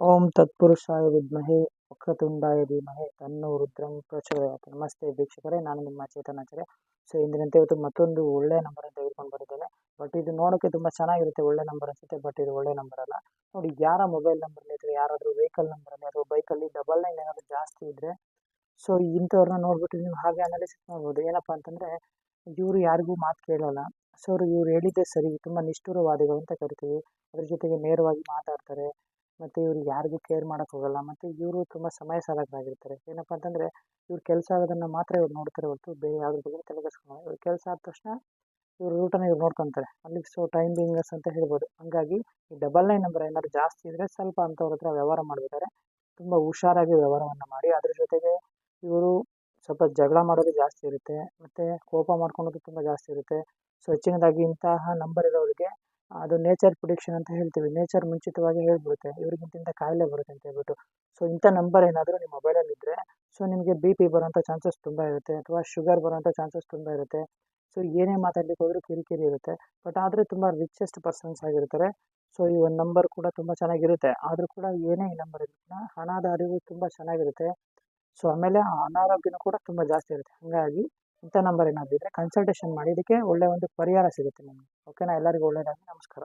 ಓಂ ತತ್ಪುರುಷಾಯ ವಿದ್ಮಹೆ ವಕ್ರತುಂಡಾಯ ಧೀಮಹಿ ತನ್ನೋ ರುದ್ರಂ ಪ್ರಚೋದಯಾತ್ ನಮಸ್ತೆ ವೀಕ್ಷಕರೇ, ನಾನು ನಿಮ್ಮ ಚೇತನಾಚಾರ್ಯ. ಸೊ, ಇಂದಿನಂತೆ ಇವತ್ತು ಮತ್ತೊಂದು ಒಳ್ಳೆ ನಂಬರ್ ತೆಗೆದುಕೊಂಡು ಬರುತ್ತೇನೆ ಬಟ್ ಇದು ನೋಡೋಕ್ಕೆ ತುಂಬ ಚೆನ್ನಾಗಿರುತ್ತೆ, ಒಳ್ಳೆ ನಂಬರ್ ಅನಿಸುತ್ತೆ, ಬಟ್ ಇದು ಒಳ್ಳೆ ನಂಬರ್ ಅಲ್ಲ. ನೋಡಿ, ಯಾರ ಮೊಬೈಲ್ ನಂಬರ್ಲಿ ಅಥವಾ ಯಾರಾದರೂ ವೆಹಿಕಲ್ ನಂಬರಲ್ಲಿ ಅಥವಾ ಬೈಕಲ್ಲಿ ಡಬಲ್ ನೈನ್ ಏನಾದರೂ ಜಾಸ್ತಿ ಇದ್ದರೆ ಸೊ, ಇಂಥವ್ರನ್ನ ನೋಡ್ಬಿಟ್ಟು ನೀವು ಹಾಗೆ ಅನಾಲಿಸಿಸ್ ಮಾಡ್ಬೋದು. ಏನಪ್ಪ ಅಂತಂದರೆ, ಇವರು ಯಾರಿಗೂ ಮಾತು ಕೇಳಲ್ಲ. ಸೊ ಇವ್ರು ಹೇಳಿದ್ದೇ ಸರಿ, ತುಂಬ ನಿಷ್ಠುರವಾದಿಗಳು ಅಂತ ಕರಿತೀವಿ. ಅದ್ರ ಜೊತೆಗೆ ನೇರವಾಗಿ ಮಾತಾಡ್ತಾರೆ. ಮತ್ತು ಇವ್ರು ಯಾರಿಗೂ ಕೇರ್ ಮಾಡೋಕ್ಕೆ ಹೋಗಲ್ಲ, ಮತ್ತು ಇವರು ತುಂಬ ಸಮಯ ಸಾಧಕರಾಗಿರ್ತಾರೆ ಏನಪ್ಪ ಅಂತಂದರೆ, ಇವ್ರು ಕೆಲಸ ಆಗೋದನ್ನು ಮಾತ್ರ ಇವ್ರು ನೋಡ್ತಾರೆ ಹೊರತು ಬೇರೆ ಯಾವ್ದ್ರ ಬಗ್ಗೆ ತಲೆ ಕೆಡಿಸ್ಕೊಳ್ಳಲ್ಲ ಇವ್ರು ಕೆಲಸ ಆದ ತಕ್ಷಣ ಇವ್ರ ರೂಟನ್ನು ಇವ್ರು ನೋಡ್ಕೊತಾರೆ. ಅಲ್ಲಿಗೆ ಸೊ ಟೈಮ್ ಬಿಂಗಸ್ ಅಂತ ಹೇಳ್ಬೋದು. ಹಂಗಾಗಿ ಈ ಡಬಲ್ ನೈನ್ ನಂಬರ್ ಏನಾದ್ರು ಜಾಸ್ತಿ ಇದ್ದರೆ ಸ್ವಲ್ಪ ಅಂಥವ್ರ ಹತ್ರ ವ್ಯವಹಾರ ಮಾಡ್ಬೇಕಾದ್ರೆ ತುಂಬ ಹುಷಾರಾಗಿ ವ್ಯವಹಾರವನ್ನು ಮಾಡಿ, ಅದ್ರ ಜೊತೆಗೆ ಇವರು ಸ್ವಲ್ಪ ಜಗಳ ಮಾಡೋದು ಜಾಸ್ತಿ ಇರುತ್ತೆ, ಮತ್ತು ಕೋಪ ಮಾಡ್ಕೊಳೋದು ತುಂಬ ಜಾಸ್ತಿ ಇರುತ್ತೆ. ಸೊ ಹೆಚ್ಚಿನದಾಗಿ ಇಂತಹ ನಂಬರ್ ಇರೋರಿಗೆ ಅದು ನೇಚರ್ ಪ್ರಿಡಿಕ್ಷನ್ ಅಂತ ಹೇಳ್ತೀವಿ. ನೇಚರ್ ಮುಂಚಿತವಾಗಿ ಹೇಳ್ಬಿಡುತ್ತೆ. ಇವ್ರಿಗಿಂತ ಇಂಥ ಕಾಯಿಲೆ ಬರುತ್ತೆ ಅಂತ ಹೇಳ್ಬಿಟ್ಟು. ಸೊ ಇಂಥ ನಂಬರ್ ಏನಾದರೂ ನಿಮ್ಮ ಮೊಬೈಲಲ್ಲಿ ಇದ್ದರೆ ಸೊ ನಿಮಗೆ ಬಿ ಪಿ ಬರೋಂಥ ಚಾನ್ಸಸ್ ತುಂಬ ಇರುತ್ತೆ. ಅಥವಾ ಶುಗರ್ ಬರೋಂಥ ಚಾನ್ಸಸ್ ತುಂಬ ಇರುತ್ತೆ. ಸೊ ಏನೇ ಮಾತಾಡಲಿಕ್ಕೆ ಹೋದರೂ ಕಿರಿಕಿರಿ ಇರುತ್ತೆ. ಬಟ್ ಆದರೆ ತುಂಬ ರಿಚೆಸ್ಟ್ ಪರ್ಸನ್ಸ್ ಆಗಿರ್ತಾರೆ. ಸೊ ಈ ಒಂದು ನಂಬರ್ ಕೂಡ ತುಂಬ ಚೆನ್ನಾಗಿರುತ್ತೆ. ಆದರೂ ಕೂಡ ಏನೇ ಈ ನಂಬರ್ ಕೂಡ ಹಣದ ಅರಿವು ತುಂಬ ಚೆನ್ನಾಗಿರುತ್ತೆ. ಸೊ ಆಮೇಲೆ ಅನಾರೋಗ್ಯನೂ ಕೂಡ ತುಂಬ ಜಾಸ್ತಿ ಇರುತ್ತೆ. ಹಾಗಾಗಿ ಇಂಥ ನಂಬರ್ ಏನಾದರೂ ಇದ್ದರೆ ಕನ್ಸಲ್ಟೇಷನ್ ಮಾಡಿ. ಇದಕ್ಕೆ ಒಳ್ಳೆಯ ಒಂದು ಪರಿಹಾರ ಸಿಗುತ್ತೆ ನಿಮಗೆ. ಓಕೆನಾ ಎಲ್ಲರಿಗೂ ಒಳ್ಳೆಯದಾಗಿ ನಮಸ್ಕಾರ.